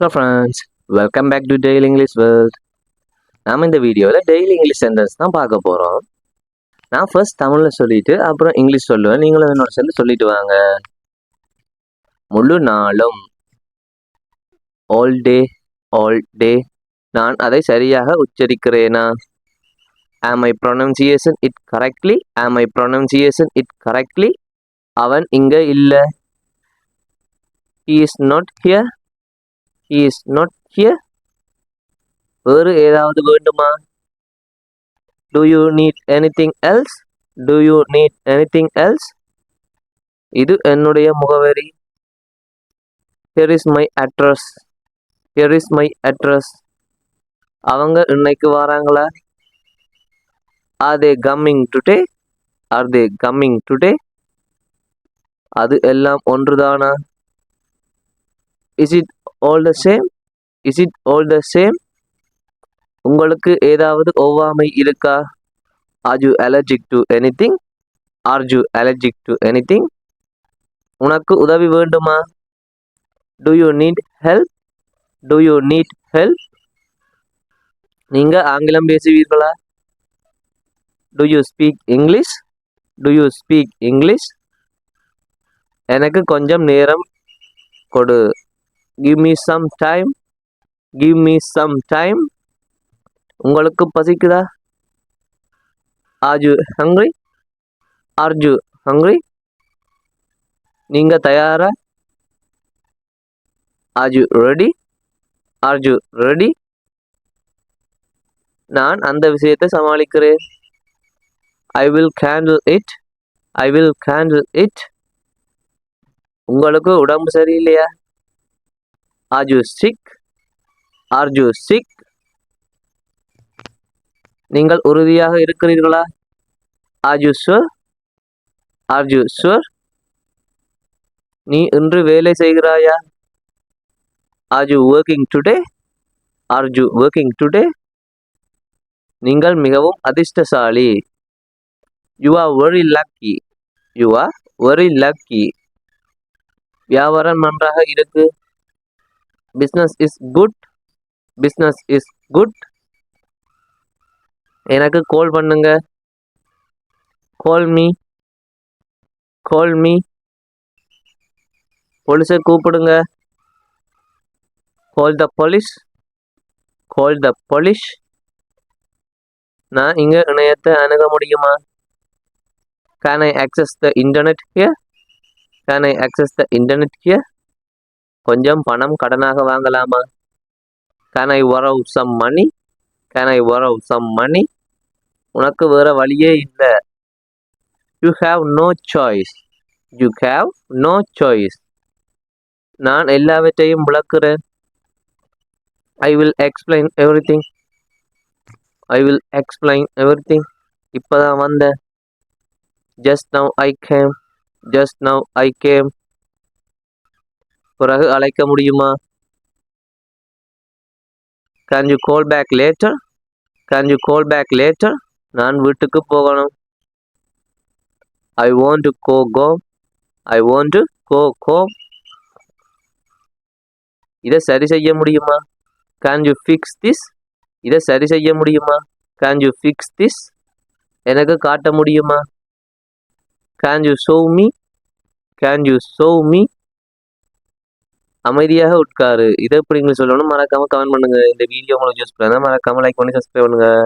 Hello friends welcome back to daily English world நாம் இந்த வீடியோவில் டெய்லி இங்கிலீஷ் சென்டென்ஸ் தான் பார்க்க போகிறோம் நான் ஃபர்ஸ்ட் தமிழில் சொல்லிவிட்டு அப்புறம் இங்கிலீஷ் சொல்லுவேன். நீங்களும் என்னோட சேர்ந்து சொல்லிட்டு வாங்க. முழு நாளும் ஆல் டே ஆல் டே நான் அதை சரியாக உச்சரிக்கிறேனா? ஆம் ஐ ப்ரொனன்சியேஷன் இட் கரெக்ட்லி ஆம் ஐ ப்ரொனன்சியேஷன் இட் கரெக்ட்லி அவன் இங்கே இல்லை. He is not here he is not here வேறு ஏதாவது வேண்டுமா? Do you need anything else do you need anything else இது என்னுடைய முகவரி. Here is my address here is my address அவங்க இன்னைக்கு வராங்களா? Are they coming today are they coming today அது எல்லாம் ஒன்றுதானா? Is it all the same is it all the same உங்களுக்கு ஏதாவது ஒவ்வாமை இருக்கா? Are you allergic to anything are you allergic to anything உனக்கு உதவி வேண்டுமா? Do you need help do you need help நீங்கள் ஆங்கிலம் பேசுவீர்களா? Do you speak English do you speak English எனக்கு கொஞ்சம் நேரம் கொடு. Give me some time give me some time உங்களுக்கு பசிக்குதா? ஆஜு ஹங்க்ரி ஆர் ஹங்க்ரி நீங்க தயாரா? ஆஜு ரெடி அர்ஜு ரெடி நான் அந்த விஷயத்தை சமாளிக்கிறேன். I will handle it I will handle it உங்களுக்கு உடம்பு சரியில்லையா? Are you sick are you sick நீங்கள் உறுதியாக இருக்கிறீர்களா? Are you sure are you நீ இன்று வேலை செய்கிறாயா? Are you working today are you working today நீங்கள் மிகவும் அதிர்ஷ்டசாலி. You are very lucky you are very lucky வியாபாரம் நன்றாக இருக்கு. Business is good business is good எனக்கு கால் பண்ணுங்க. கால் மீ கால் மீ போலீஸை கூப்பிடுங்க. கால் the police call the police நான் இங்கே இணையத்தை அணுக முடியுமா? Can I access the internet here can I access the internet here கொஞ்சம் பணம் கடனாக வாங்கலாமா? Can I borrow some money can I borrow some money உனக்கு வேற வழியே இல்லை. You have no choice you have no choice நான் எல்லாவற்றையும் விளக்குறேன். I will explain everything I will explain everything இப்போ தான் வந்தேன். Just now I came just now I came பிறகு அழைக்க முடியுமா? Can you call back later can you call back later நான் வீட்டுக்கு போகணும். I want to go go I want to go go இதை சரி செய்ய முடியுமா? கேன் யூ ஃபிக்ஸ் திஸ் இதை சரி செய்ய முடியுமா? கேன் யூ ஃபிக்ஸ் திஸ் எனக்கு காட்ட முடியுமா? Can you show me can you show me அமைதியாக உட்காரு. இதை எப்படி சொல்லணும் மறக்காமல் கமெண்ட் பண்ணுங்க. இந்த வீடியோ உங்களுக்கு யூஸ் பண்ணா மறக்காமல் லைக் பண்ணி சப்ஸ்கிரைப் பண்ணுங்கள்